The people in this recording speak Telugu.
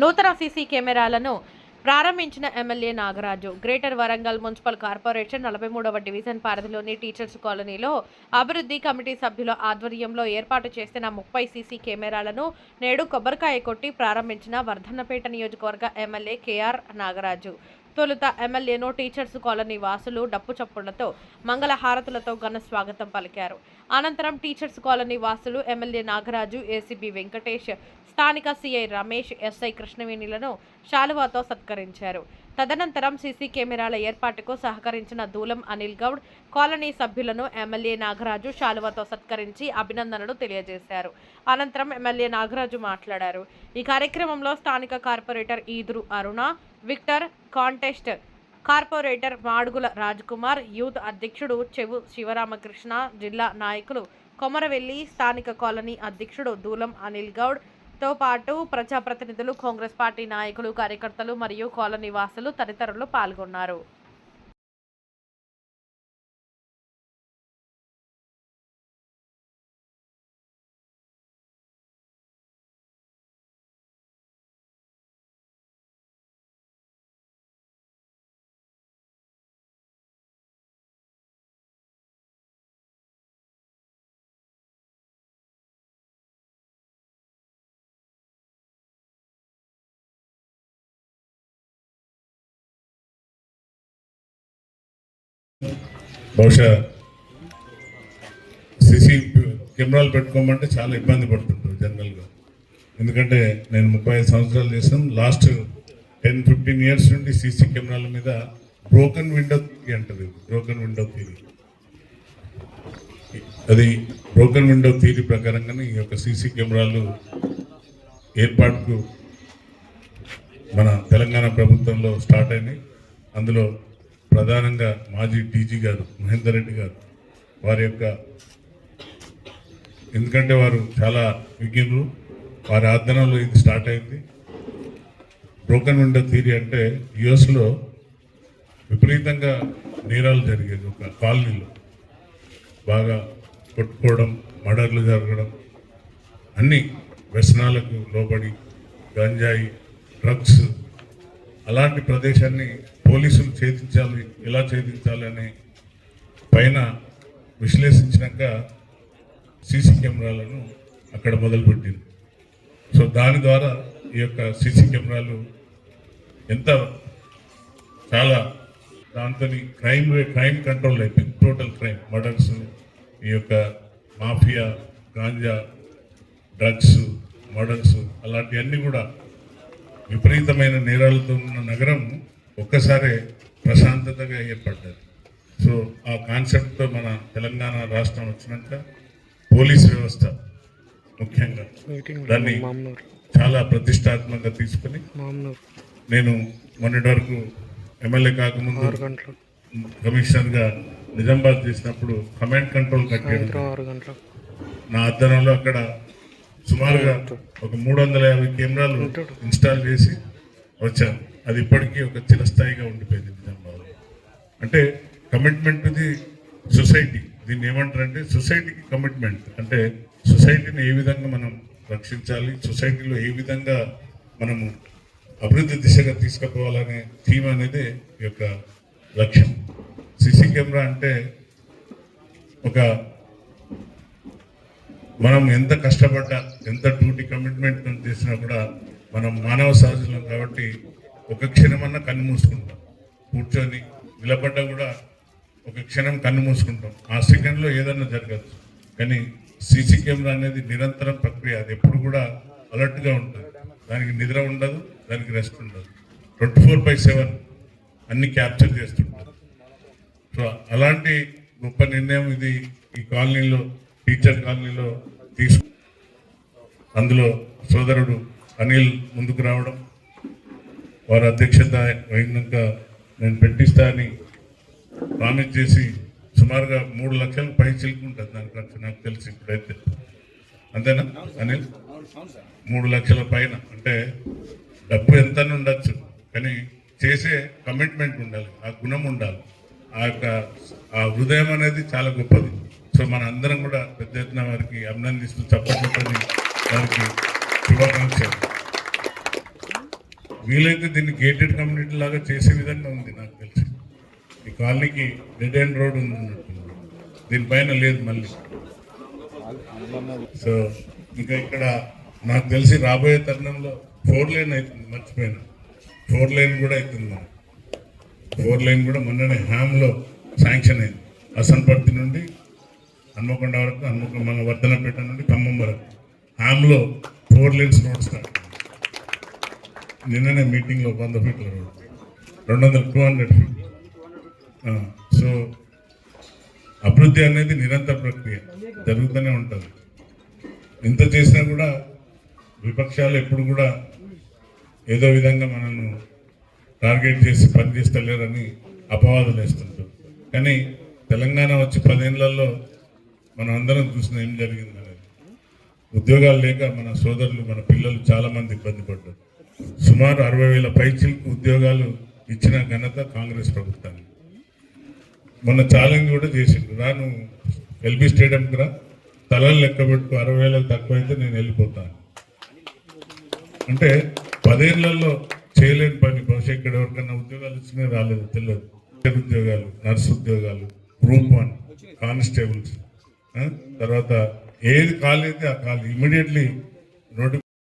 నూతన సీసీ కెమెరాలను ప్రారంభించిన MLA Nagaraju. Greater Warangal municipal corporation నలభై మూడవ డివిజన్ పరిధిలోని టీచర్స్ కాలనీలో అభివృద్ధి కమిటీ సభ్యుల ఆధ్వర్యంలో ఏర్పాటు చేసిన ముప్పై సీసీ కెమెరాలను నేడు కొబ్బరికాయ కొట్టి ప్రారంభించిన వర్ధన్నపేట నియోజకవర్గ ఎమ్మెల్యే కేఆర్ నాగరాజు. తొలుత ఎమ్మెల్యేను టీచర్స్ కాలనీ వాసులు డప్పు చప్పుళ్ళతో మంగళ హారతులతో ఘన స్వాగతం పలికారు. అనంతరం టీచర్స్ కాలనీ వాసులు ఎమ్మెల్యే నాగరాజు ఏసీబీ వెంకటేష్ స్థానిక సిఐ రమేష్ ఎస్ఐ కృష్ణవేణిలను శాలువాతో సత్కరించారు. తదనంతరం సీసీ కెమెరాల ఏర్పాటుకు సహకరించిన దూలం అనిల్ గౌడ్ కాలనీ సభ్యులను ఎమ్మెల్యే నాగరాజు శాలువతో సత్కరించి అభినందనలు తెలియజేశారు. అనంతరం ఎమ్మెల్యే నాగరాజు మాట్లాడారు. ఈ కార్యక్రమంలో స్థానిక corporator Eduru Aruna Victor contest corporator Madugula Rajkumar youth అధ్యక్షుడు చెవు శివరామకృష్ణ జిల్లా నాయకులు కొమరవెల్లి స్థానిక కాలనీ అధ్యక్షుడు దూలం అనిల్ గౌడ్ తో పాటు ప్రజాప్రతినిధులు కాంగ్రెస్ పార్టీ నాయకులు కార్యకర్తలు మరియు కాలనీ వాసులు తదితరులు పాల్గొన్నారు. బహుశా సీసీ కెమెరాలు పెట్టుకోమంటే చాలా ఇబ్బంది పడుతుంటారు జనరల్గా. ఎందుకంటే నేను ముప్పై ఐదు సంవత్సరాలు చేసాం లాస్ట్ టెన్ ఫిఫ్టీన్ ఇయర్స్ నుండి సీసీ కెమెరాల మీద బ్రోకన్ విండో థియరీ అంటారు బ్రోకన్ విండో థియరీ. అది బ్రోకన్ విండో థియరీ ప్రకారంగానే ఈ యొక్క సీసీ కెమెరాలు ఏర్పాటుకు మన తెలంగాణ ప్రభుత్వంలో స్టార్ట్ అయినాయి. అందులో ప్రధానంగా మాజీ డీజీ గారు మహేందర్ రెడ్డి గారు. వారి యొక్క ఎందుకంటే వారు చాలా విజ్ఞులు వారి ఆధ్వర్యంలో ఇది స్టార్ట్ అయింది. బ్రోకన్ విండో థియరీ అంటే యుఎస్లో విపరీతంగా నేరాలు జరిగేది ఒక కాలనీలో. బాగా కొట్టుకోవడం మర్డర్లు జరగడం అన్నీ వ్యసనాలకు లోబడి గంజాయి డ్రగ్స్ అలాంటి ప్రదేశాన్ని పోలీసులు ఛేదించాలి ఎలా ఛేదించాలి అని పైన విశ్లేషించినాక సీసీ కెమెరాలను అక్కడ మొదలుపెట్టింది. సో దాని ద్వారా ఈ యొక్క సీసీ కెమెరాలు ఎంత చాలా దాంతో క్రైమ్ క్రైమ్ కంట్రోల్ అయిపోయింది. టోటల్ క్రైమ్ మర్డర్స్ ఈ యొక్క మాఫియా గాంజా డ్రగ్స్ మర్డర్స్ అలాంటివన్నీ కూడా విపరీతమైన నేరాలతో ఉన్న నగరం ఒక్కసారే ప్రశాంతతగా ఏర్పడ్డది సో ఆ కాన్సెప్ట్తో మన తెలంగాణ రాష్ట్రం వచ్చినాక పోలీస్ వ్యవస్థ ముఖ్యంగా దాన్ని చాలా ప్రతిష్టాత్మకంగా తీసుకుని నేను మొన్నటి వరకు ఎమ్మెల్యే కాకముందు కమిషనర్గా నిజామాబాద్ చేసినప్పుడు కమాండ్ కంట్రోల్ గంటలకు నా ఆధ్వర్యంలో అక్కడ సుమారుగా ఒక మూడు వందల యాభై కెమెరాలు ఇన్స్టాల్ చేసి వచ్చాను. అది ఇప్పటికీ ఒక చిరస్థాయిగా ఉండిపోయింది నిజామాబాద్. అంటే కమిట్మెంట్ ది సొసైటీ దీన్ని ఏమంటారంటే సొసైటీకి కమిట్మెంట్ అంటే సొసైటీని ఏ విధంగా మనం రక్షించాలి సొసైటీలో ఏ విధంగా మనము అభివృద్ధి దిశగా తీసుకుపోవాలనే థీమ్ అనేది ఈ యొక్క లక్ష్యం. సిసి కెమెరా అంటే ఒక మనం ఎంత కష్టపడ్డా ఎంత డ్యూటీ కమిట్మెంట్ చేసినా కూడా మనం మానవ సహజలం కాబట్టి ఒక క్షణమన్నా కన్ను మూసుకుంటాం. కూర్చొని నిలబడ్డా కూడా ఒక క్షణం కన్ను మూసుకుంటాం. ఆ సెకండ్లో ఏదన్నా జరగచ్చు. కానీ సీసీ కెమెరా అనేది నిరంతరం ప్రక్రియ. అది ఎప్పుడు కూడా అలర్ట్గా ఉంటుంది. దానికి నిద్ర ఉండదు దానికి రెస్ట్ ఉండదు. ట్వంటీ ఫోర్ బై సెవెన్ అన్ని క్యాప్చర్ చేస్తుంటారు. సో అలాంటి గొప్ప నిర్ణయం ఇది ఈ కాలనీలో టీచర్ కాలనీలో తీసుకు అందులో సోదరుడు అనిల్ ముందుకు రావడం వారి అధ్యక్షత అయినాక నేను పెట్టిస్తా అని ప్రామిస్ చేసి సుమారుగా మూడు లక్షలకు పై చిలుకుంటుంది దాని ఖర్చు నాకు తెలిసి ఇప్పుడైతే. అంతేనా? అనిల్? మూడు లక్షల పైన. అంటే డబ్బు ఎంత ఉండొచ్చు కానీ చేసే కమిట్మెంట్ ఉండాలి ఆ గుణం ఉండాలి. ఆ యొక్క ఆ హృదయం అనేది చాలా గొప్పది. సో మన అందరం కూడా పెద్ద ఎత్తున వారికి అభినందిస్తూ చెప్పబోతుంది వారికి శుభాకాంక్షలు. వీలైతే దీన్ని గేటెడ్ కమ్యూనిటీ లాగా చేసే విధంగా ఉంది నాకు తెలిసి. ఈ కాలనీకి డెడ్ ఎండ్ రోడ్ ఉంది దీనిపైన లేదు మళ్ళీ. సో ఇంకా ఇక్కడ నాకు తెలిసి రాబోయే తరుణంలో ఫోర్ లైన్ అవుతుంది మర్చిపోయినా. ఫోర్ లైన్ కూడా అవుతుంది ఫోర్ లైన్ కూడా మొన్ననే హ్యామ్లో శాంక్షన్ అయింది. అసన్పర్తి నుండి హన్మకొండ వరకు హన్మకొండ మన వర్ధనపేట నుండి ఖమ్మం వరకు. హ్యామ్లో ఫోర్ లైన్స్ రోడ్ స్టార్ట్ నిన్ననే మీటింగ్లో వంద ఫీట్ల రోడ్ రెండు వందల టూ హండ్రెడ్ ఫీట్ సో అభివృద్ధి అనేది నిరంతర ప్రక్రియ. జరుగుతూనే ఉంటుంది. ఎంత చేసినా కూడా విపక్షాలు ఎప్పుడు కూడా ఏదో విధంగా మనల్ని టార్గెట్ చేసి పనిచేస్తలేరని అపవాదులు వేస్తుంటారు. కానీ తెలంగాణ వచ్చి పదేళ్ళలో మనం అందరం చూసిన ఏం జరిగిందనేది. ఉద్యోగాలు లేక మన సోదరులు మన పిల్లలు చాలామంది ఇబ్బంది పడ్డారు. సుమారు అరవై వేల పైచి ఉద్యోగాలు ఇచ్చిన ఘనత కాంగ్రెస్ ప్రభుత్వానికి. మొన్న ఛాలెంజ్ కూడా చేసిండు రాను ఎల్బీ స్టేడియంకి రా. తలలు లెక్క పెట్టుకో. అరవై వేలకు తక్కువ అయితే నేను వెళ్ళిపోతాను. అంటే పదేళ్ళలో చేయలేని పని. బహుశా ఇక్కడ ఎవరికైనా ఉద్యోగాలు వచ్చినాయి రాలేదు. తెలియదు. ఉద్యోగాలు నర్సు ఉద్యోగాలు గ్రూప్ వన్ కానిస్టేబుల్స్. తర్వాత ఏది కాలేదు ఆ కాలు ఇమీడియట్లీ నోటి